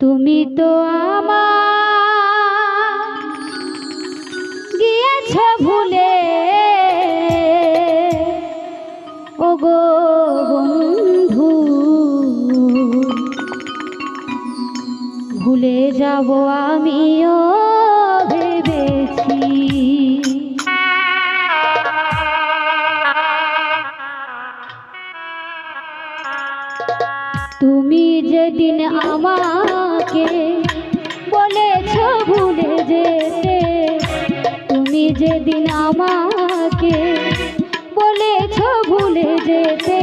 তুমি তো আমার তুমি যেদিন আমাকে বলেছ ভুলে যেতে, তুমি যেদিন আমাকে বলেছ ভুলে যেতে,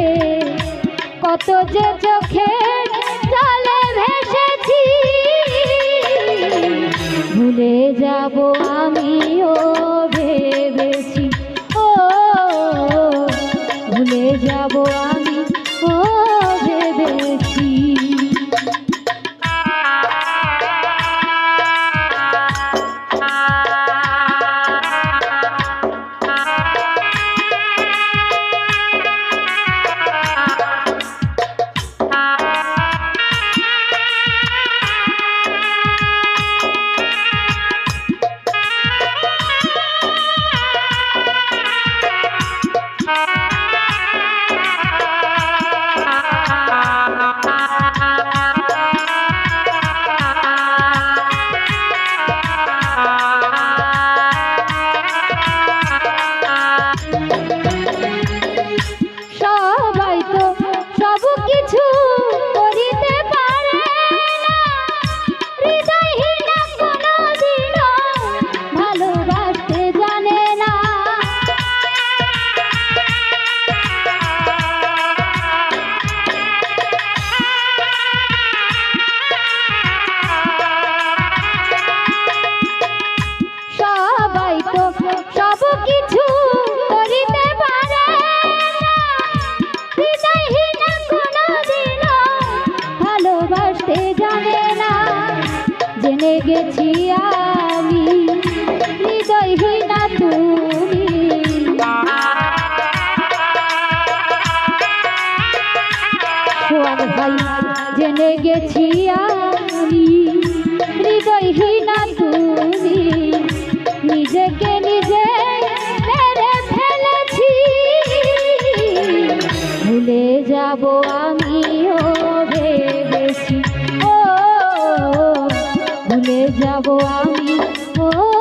কত যে চোখে চলে ভেসেছি, ভুলে যাব আমিও ভেবে লেগেছি আর যাব আমি। ও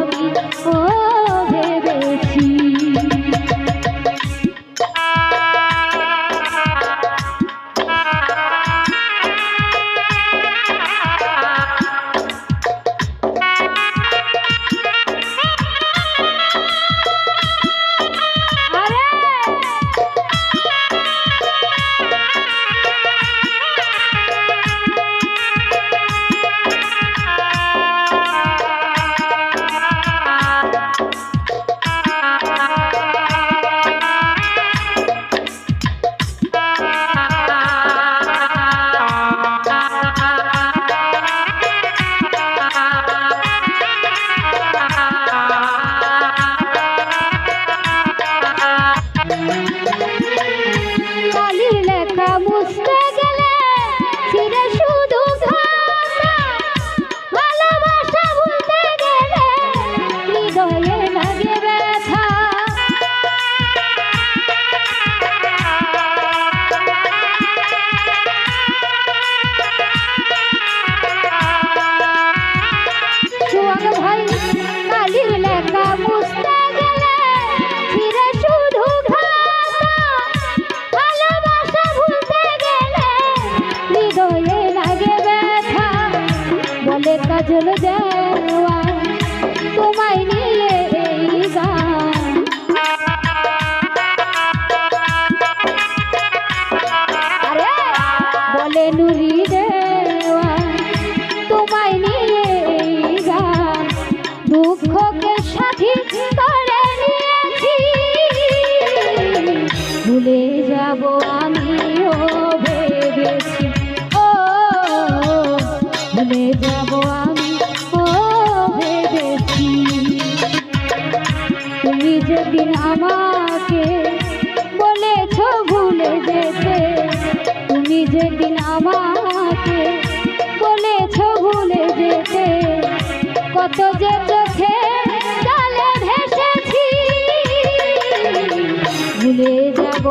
Mustang. কাজল দেওয়ান তোমায় নিয়ে বলে নুরি দেওয়া তোমায় নিয়ে দুঃখকে সাথী করে নিয়েছি। ভুলে যাব যেদিন আমাকে বলেছ ভুলে যেতে কত যে চোখে জলে ভেসেছি ভুলে যাব